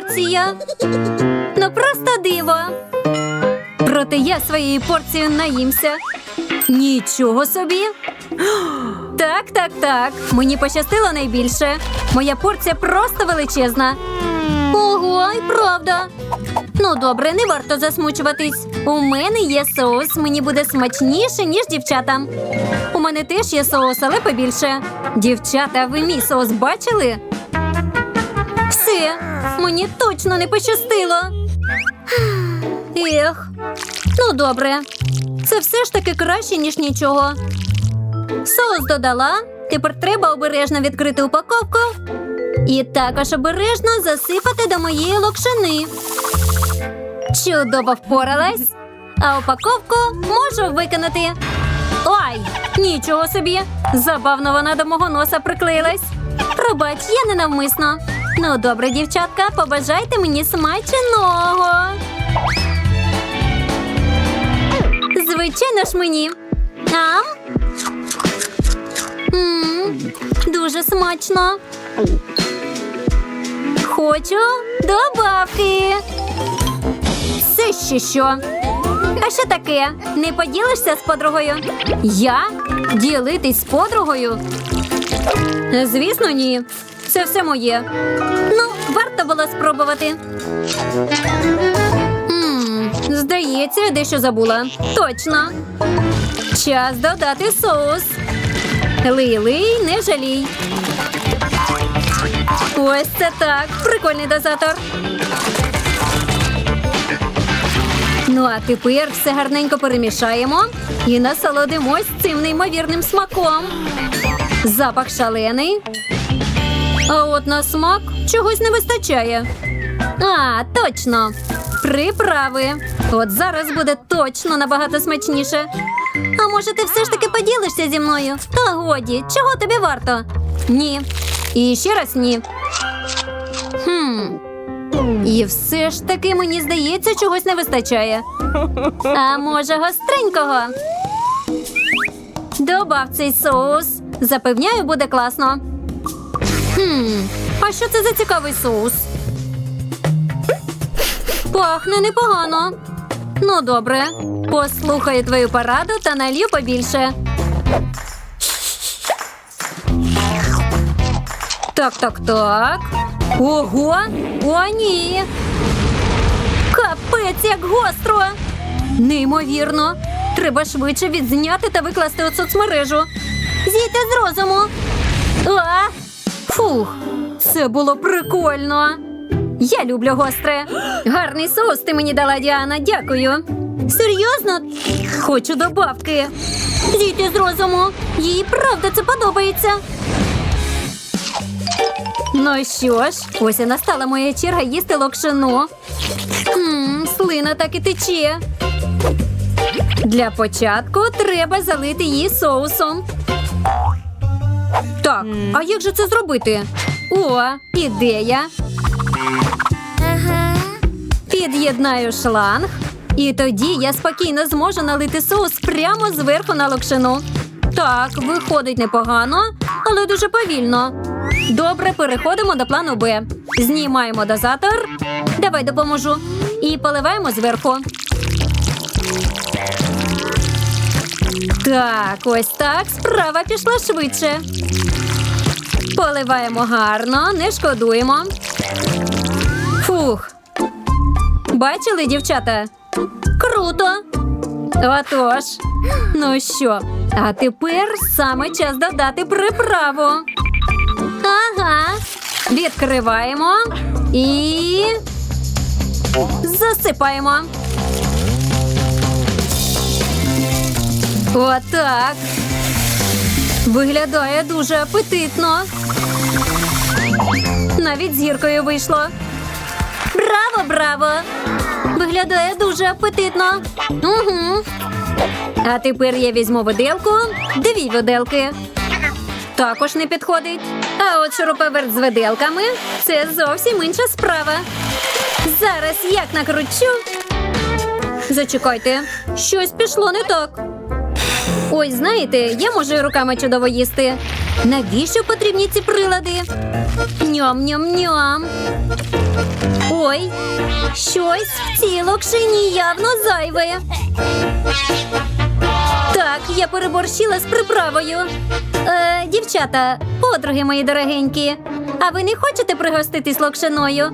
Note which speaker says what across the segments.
Speaker 1: порція. Ну просто диво. Проте я своєю порцією наїмся. Нічого собі. Так, так, так. Мені пощастило найбільше. Моя порція просто величезна. Ого, і правда. Ну добре, не варто засмучуватись. У мене є соус, мені буде смачніше, ніж дівчатам. У мене теж є соус, але побільше. Дівчата, ви мій соус бачили? Все, мені точно не пощастило. Ех, ну добре. Це все ж таки краще, ніж нічого. Соус додала. Тепер треба обережно відкрити упаковку. І також обережно засипати до моєї локшини. Чудово впоралась. А упаковку можу викинути. Ой, нічого собі. Забавно вона до мого носа приклеїлась. Пробач, я ненавмисно. Ну, добре, дівчатка, побажайте мені смаченого. Звичайно ж мені. Ам? М, дуже смачно. Хочу добавки. Це ще що? А що таке? Не поділишся з подругою? Я? Ділитись з подругою? Звісно, ні. Це все моє. Ну, варто було спробувати. М, здається, я дещо забула. Точно. Час додати соус. Лий, не жалій. Ось це так. Прикольний дозатор. Ну, а тепер все гарненько перемішаємо і насолодимось цим неймовірним смаком. Запах шалений. А от на смак чогось не вистачає. А, точно. Приправи. От зараз буде точно набагато смачніше. А може, ти все ж таки поділишся зі мною? Та годі, чого тобі варто? Ні. І ще раз ні. Хм. І все ж таки мені здається, чогось не вистачає. А може, гостренького? Добав цей соус. Запевняю, буде класно. Хм, а що це за цікавий соус? Пахне непогано. Ну, добре. Послухаю твою пораду та налью побільше. Так, так, так. Ого! О, ні! Капець, як гостро! Неймовірно! Треба швидше відзняти та викласти у соцмережу. Зійте з розуму. А! Фух, це було прикольно. Я люблю гостре. Гарний соус ти мені дала, Діана. Дякую. Серйозно? Хочу добавки. Зійти з розуму. Їй правда це подобається. Ну що ж, ось і настала моя черга їсти локшину. Мм, слина так і тече. Для початку треба залити її соусом. Так, а як же це зробити? О, ідея. Під'єднаю шланг, і тоді я спокійно зможу налити соус прямо зверху на локшину. Так, виходить непогано, але дуже повільно. Добре, переходимо до плану Б. Знімаємо дозатор. Давай допоможу. І поливаємо зверху. Так, ось так. Справа пішла швидше. Поливаємо гарно, не шкодуємо. Фух. Бачили, дівчата? Круто. Отож. Ну що, а тепер саме час додати приправу. Ага. Відкриваємо і засипаємо. Отак. Виглядає дуже апетитно. Навіть зіркою вийшло. Браво, браво! Виглядає дуже апетитно. Угу. А тепер я візьму виделку, дві виделки. Також не підходить. А от шуруповерт з виделками це зовсім інша справа. Зараз як накручу. Зачекайте, щось пішло не так. Ой, знаєте, я можу руками чудово їсти. Навіщо потрібні ці прилади? Ням-ням-ням. Ой, щось в цій локшині явно зайве. Так, я переборщила з приправою. Е, дівчата, подруги мої дорогенькі. А ви не хочете пригоститись локшиною?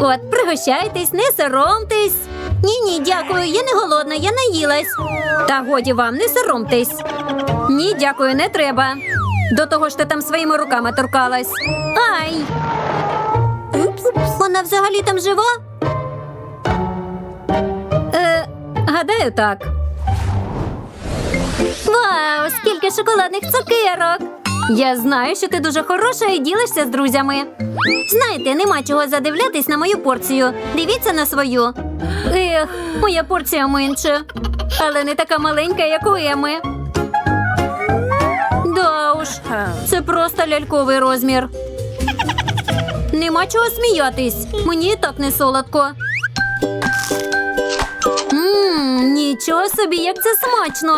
Speaker 1: От, пригощайтесь, не соромтесь. Ні, ні, дякую, я не голодна, я наїлась. Та годі вам, не соромтесь. Ні, дякую, не треба. До того ж ти там своїми руками торкалась. Ай! Вона взагалі там жива? Е, гадаю, так. Вау, скільки шоколадних цукерок! Я знаю, що ти дуже хороша і ділишся з друзями. Знаєте, нема чого задивлятись на мою порцію. Дивіться на свою. Моя порція менше, але не така маленька, як у Еми. Да уж, це просто ляльковий розмір. Нема чого сміятись. Мені так не солодко. Ммм, нічого собі, як це смачно.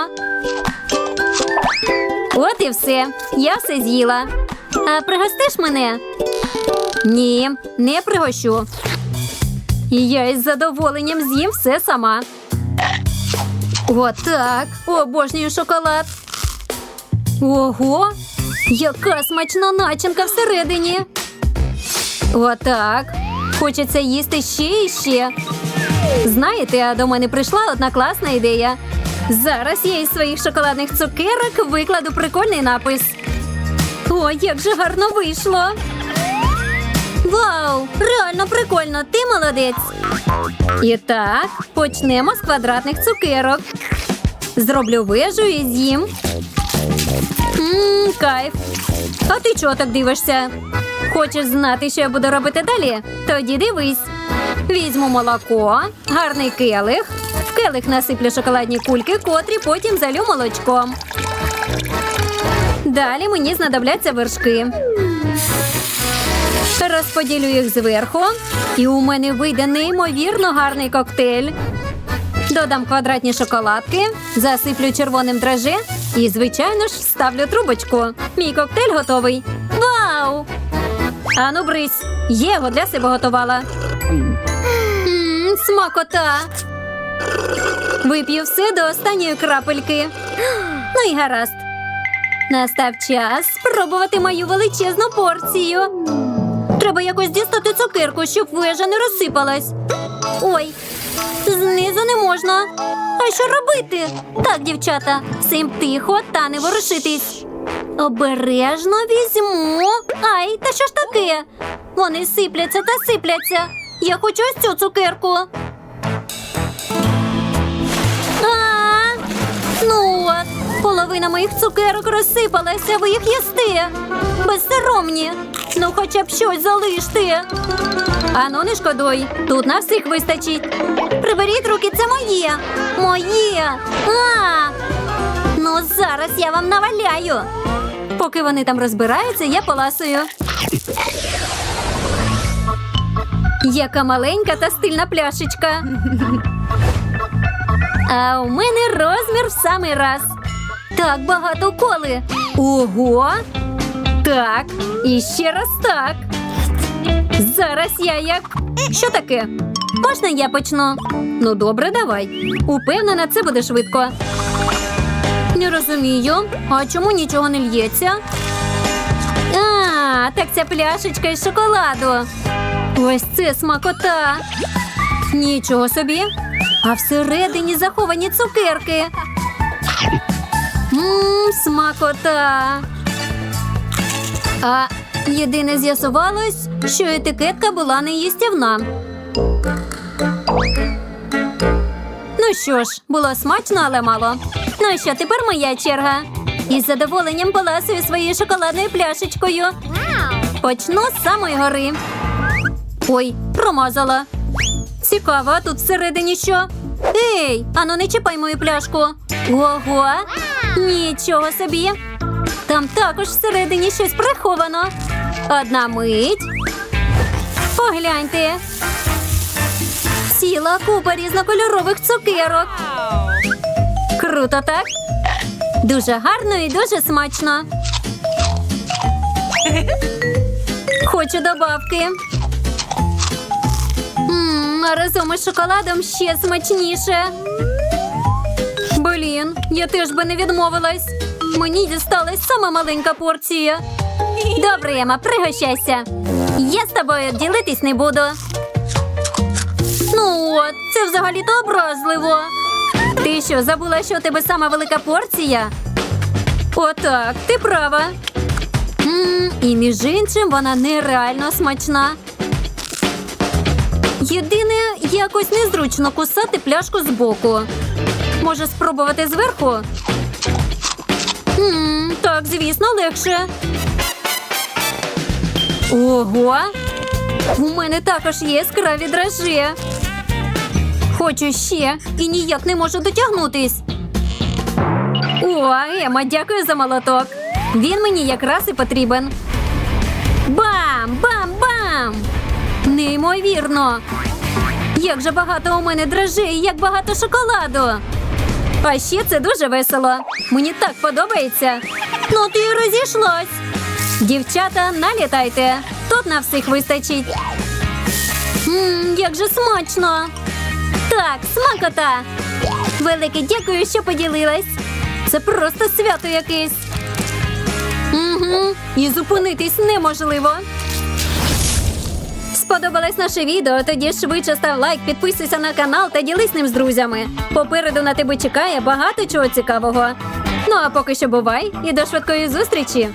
Speaker 1: От і все. Я все з'їла. А пригостиш мене? Ні, не пригощу. І я із задоволенням з'їм все сама. Отак. Обожнюю шоколад. Ого! Яка смачна начинка всередині. Отак. Хочеться їсти ще і ще. Знаєте, а до мене прийшла одна класна ідея. Зараз я із своїх шоколадних цукерок викладу прикольний напис. Ой, як же гарно вийшло. Вау! Реально прикольно, ти молодець. І так, почнемо з квадратних цукерок. Зроблю вежу і з'їм. Ммм, кайф. А ти чого так дивишся? Хочеш знати, що я буду робити далі? Тоді дивись. Візьму молоко, гарний келих. В келих насиплю шоколадні кульки, котрі потім залю молочком. Далі мені знадобляться вершки. Розподілю їх зверху, і у мене вийде неймовірно гарний коктейль. Додам квадратні шоколадки, засиплю червоним драже і, звичайно ж, вставлю трубочку. Мій коктейль готовий. Вау! Ану, брись, я його для себе готувала. Мм, смакота. Вип'ю все до останньої крапельки. Ну і гаразд. Настав час спробувати мою величезну порцію. Треба якось дістати цукерку, щоб вежа не розсипалась. Ой, знизу не можна. А що робити? Так, дівчата, всім тихо та не ворушитись. Обережно візьму. Ай, та що ж таке? Вони сипляться та сипляться. Я хочу ось цю цукерку. Ну половина моїх цукерок розсипалася, ви їх їсте. Безсоромні. Ну, хоча б щось залиште. Ану, не шкодуй, тут на всіх вистачить. Приберіть руки, це моє. Моє. А! Ну, зараз я вам наваляю. Поки вони там розбираються, я поласую. Яка маленька та стильна пляшечка. А у мене розмір в самий раз. Так багато коли. Ого! Так, і ще раз так. Зараз я як. Що таке? Можна я почну? Ну, добре, давай. Упевнена, це буде швидко. Не розумію. А чому нічого не л'ється? А, так ця пляшечка із шоколаду. Ось це смакота. Нічого собі. А всередині заховані цукерки. Мм, смакота. А єдине з'ясувалось, що етикетка була неїстівна. Ну що ж, було смачно, але мало. Ну що, тепер моя черга. Із задоволенням поласую своєю шоколадною пляшечкою. Почну з самої гори. Ой, промазала. Цікаво, а тут всередині що? Ей, ану не чіпай мою пляшку. Ого, нічого собі. Там також всередині щось приховано. Одна мить. Погляньте. Ціла купа різнокольорових цукерок. Круто, так? Дуже гарно і дуже смачно. Хочу добавки. Мм, а разом із шоколадом ще смачніше. Блін, я теж би не відмовилась. Мені дісталась сама маленька порція. Добре, Ема, пригощайся. Я з тобою ділитись не буду. Ну це взагалі-то образливо. Ти що, забула, що у тебе сама велика порція? Отак, ти права. М, і між іншим вона нереально смачна. Єдине, якось незручно кусати пляшку збоку. Може спробувати зверху? М, так, звісно, легше. Ого! У мене також є яскраві дрожжі. Хочу ще і ніяк не можу дотягнутись. О, Ема, дякую за молоток. Він мені якраз і потрібен. Бам! Бам! Бам! Неймовірно! Як же багато у мене дрожжей, як багато шоколаду. А ще це дуже весело. Мені так подобається. Ну ти розійшлась. Дівчата, налітайте. Тут на всіх вистачить. Мм, як же смачно. Так, смакота. Велике дякую, що поділилась. Це просто свято якесь. Угу. І зупинитись неможливо. Сподобалось наше відео? Тоді швидше став лайк, підписуйся на канал та ділись ним з друзями. Попереду на тебе чекає багато чого цікавого. Ну а поки що бувай і до швидкої зустрічі!